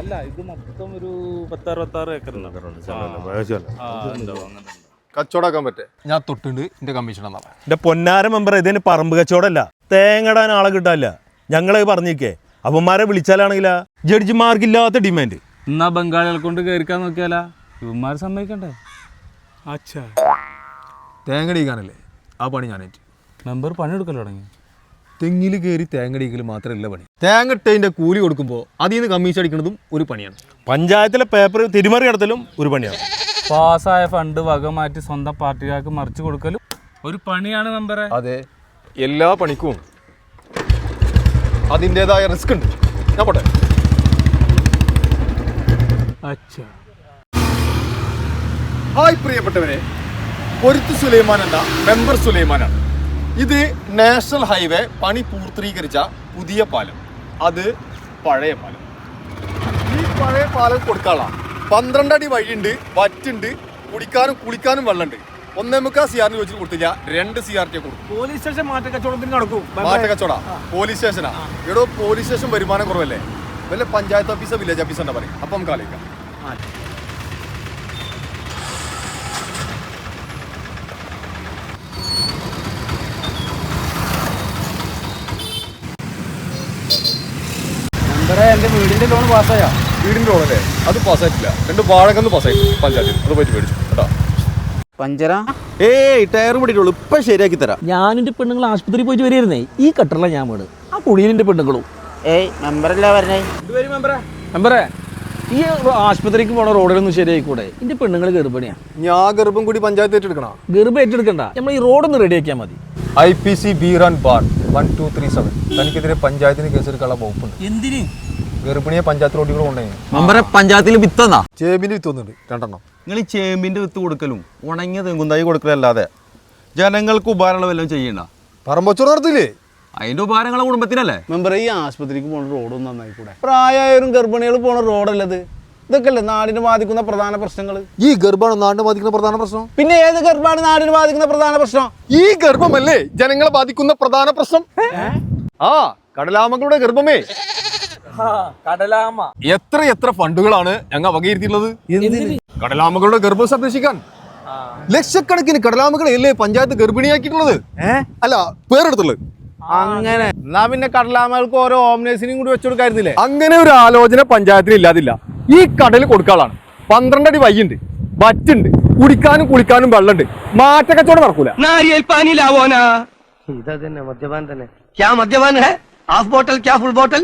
അല്ല ഇത് മൊത്തം ഒരു പത്തറുപത്താറ് ഏക്കർ കച്ചവടാക്കാൻ പറ്റേ? ഞാൻ തൊട്ടുണ്ട് എന്റെ കമ്മീഷൻ എന്നാ എന്റെ പൊന്നാര മെമ്പർ ഇതിന് പറമ്പ് കച്ചവടമല്ല. തേങ്ങടാൻ ആളെ കിട്ടാല്ല ഞങ്ങളെ പറഞ്ഞിക്കേ അവന്മാരെ വിളിച്ചാലാണെങ്കിലാ? ജഡ്ജിമാർക്കില്ലാത്ത ഡിമാൻഡ് എന്നാ ബംഗാളികളെ കൊണ്ട് കയറിക്കാൻ നോക്കിയാലാ? ഇവന്മാർ സമ്മതിക്കണ്ടേ? അച്ഛാ. തേങ്ങടിക്കാനല്ലേ ആ പണി ഞാൻ ഏറ്റു മെമ്പർ പണിയെടുക്കല്ലോ തുടങ്ങി. തെങ്ങിൽ കയറി തേങ്ങടിക്കൽ മാത്രമല്ല പണി. തേങ്ങട്ടതിന്റെ കൂലി കൊടുക്കുമ്പോൾ അതിൽ നിന്ന് കമ്മീഷൻ അടിക്കുന്നതും ഒരു പണിയാണ്. പഞ്ചായത്തിലെ പേപ്പർ തിരിമറി നടത്തലും ഒരു പണിയാണ്. പാസ്സായ ഫണ്ട് വക മാറ്റി സ്വന്തം പാർട്ടിക്കാർക്ക് മറിച്ചു കൊടുക്കലും ഒരു പണിയാണ് മെമ്പറെ. അതെ എല്ലാ പണിക്കും അതിന്റെതായ റിസ്ക് ഉണ്ട്. ഞാൻ പോട്ടെ. അച്ഛാ. ഹായ് പ്രിയപ്പെട്ടവരെ പൊരുത്ത് സുലൈമാൻ എന്ന മെമ്പർ സുലൈമാനാണ്. ഇത് നാഷണൽ ഹൈവേ പണി പൂർത്തീകരിച്ച പുതിയ പാലം. അത് പഴയ പാലം. ഈ പഴയ പാലം കൊടുക്കാനുള്ള പന്ത്രണ്ട് അടി വഴിയുണ്ട് വറ്റുണ്ട് കുടിക്കാനും കുളിക്കാനും വെള്ളമുണ്ട്. ഒന്നേ മുക്കാൽ സി ആറിന് ചോദിച്ചു കൊടുത്തില്ല രണ്ട് സി ആർ ടി കൊടുക്കും. പോലീസ് സ്റ്റേഷൻ മാറ്റ കച്ചവടത്തിന് നടക്കും. മാറ്റ കച്ചവട പോലീസ് സ്റ്റേഷനാ. ഇവിടെ പോലീസ് സ്റ്റേഷൻ വരുമാനം കുറവല്ലേ? വല്ല പഞ്ചായത്ത് ഓഫീസോ വില്ലേജ് ഓഫീസോ ഉണ്ടാ പറയും. അപ്പം നമുക്ക് ആലോചിക്കാം മെമ്പറെ എന്റെ വീടിന്റെ ലോൺ പാസ്സായോ? വീടിന്റെ റോഡല്ലേ അത് പാസ്സായിട്ടില്ല. രണ്ട് വാഴകന്ന് പാസ്സായി പഞ്ചായത്തിൽ. അത് പോയിട്ട് മേടിച്ചു. കേട്ടോ. പഞ്ചറ? ഏയ് ടയർ പിടിക്കുള്ളൂ. ഇപ്പൊ ശരിയാക്കി തരാം. ഞാനിന്റെ പെണ്ണുങ്ങൾ ആശുപത്രി പോയിട്ട് വരുന്നേ ഈ കട്ടറില ഞാൻ വീട് ആ കുടിയിലിന്റെ പെണ്ണുങ്ങളും. ഏയ് മെമ്പറല്ല പറഞ്ഞേ? മെമ്പറെ? ഈ ആശുപത്രിക്ക് പോണ റോഡിലൊന്നും ശരിയായിക്കൂടെ? എന്റെ പെണ്ണുങ്ങൾ ഗർഭിണിയാ. ഞാൻ ഗർഭം കൂടി പഞ്ചായത്ത് ഏറ്റെടുക്കണം? ഗർഭം ഏറ്റെടുക്കണ്ട. നമ്മൾ ഈ റോഡൊന്ന് റെഡിയാക്കിയാൽ മതി. I P C Beeran bar one two three seven. തനിക്കെതിരെ പഞ്ചായത്തിന് കേസെടുക്കാനുള്ള വകുപ്പുണ്ട്. എന്തിന്? ഗർഭിണിയെ പഞ്ചായത്ത് റോഡിൽ കൊണ്ടുപോയി. മെമ്പറെ പഞ്ചായത്തിൽ വിത്തന്നാ ചേമ്പിന്റെ വിത്ത് വന്നിട്ടുണ്ട് രണ്ടെണ്ണം. നിങ്ങൾ ഈ ചേമ്പിന്റെ വിത്ത് കൊടുക്കലും ഉണങ്ങിയ തെങ്ങുന്തായി കൊടുക്കലല്ലാതെ ജനങ്ങൾക്ക് ഉപകാരമുള്ള വല്ലതും ചെയ്യണ്ട. പറമ്പച്ചോറ് നടത്തില്ലേ? അതിന്റെ ഉപകാരങ്ങളെ കുടുംബത്തിനല്ലേ? മെമ്പർ ഈ ആശുപത്രിക്ക് പോണ റോഡും നന്നായി കൂടെ. പ്രായമായവരും ഗർഭിണികൾ പോണ റോഡല്ലത് ഇതൊക്കെ അല്ലേ നാടിനെ ബാധിക്കുന്ന പ്രധാന പ്രശ്നങ്ങൾ ഈ ഗർഭമാണ് നാടിനെ ബാധിക്കുന്ന പ്രധാന പ്രശ്നം? പിന്നെ ഏത് ഗർഭമാണ് നാടിനെ ബാധിക്കുന്ന പ്രധാന പ്രശ്നം? ഈ ഗർഭമല്ലേ ജനങ്ങളെ ബാധിക്കുന്ന പ്രധാന പ്രശ്നം? ആ കടലാമകളുടെ ഗർഭമേ. കടലാമ. എത്ര എത്ര ഫണ്ടുകളാണ് ഞങ്ങൾ വകയിരുത്തിയിട്ടുള്ളത്? കടലാമകളുടെ ഗർഭം സംരക്ഷിക്കാൻ. ലക്ഷക്കണക്കിന് കടലാമകളെ അല്ലേ പഞ്ചായത്ത് ഗർഭിണിയാക്കിയിട്ടുള്ളത്? അല്ല പേരെടുത്തുള്ളത് അങ്ങനെ. എന്നാ പിന്നെ കടലാമകൾക്ക് ഓരോ ഓംനേഴ്സിനും കൂടി വെച്ചുകൊടുക്കായിരുന്നില്ലേ അങ്ങനെ ഒരു ആലോചന പഞ്ചായത്തിൽ ഇല്ലാതില്ല. ഈ കടൽ കൊടുക്കാളാണ് പന്ത്രണ്ട് അടി വൈകുണ്ട് വറ്റുണ്ട്. കുടിക്കാനും കുളിക്കാനും വെള്ളമുണ്ട് മാറ്റക്കച്ചവടം നടക്കൂല. ഇതാ തന്നെ മദ്യപാൻ തന്നെ. ക്യാ മദ്യപാൻ ഹാഫ് ബോട്ടൽ ക്യാ ഫുൾ ബോട്ടൽ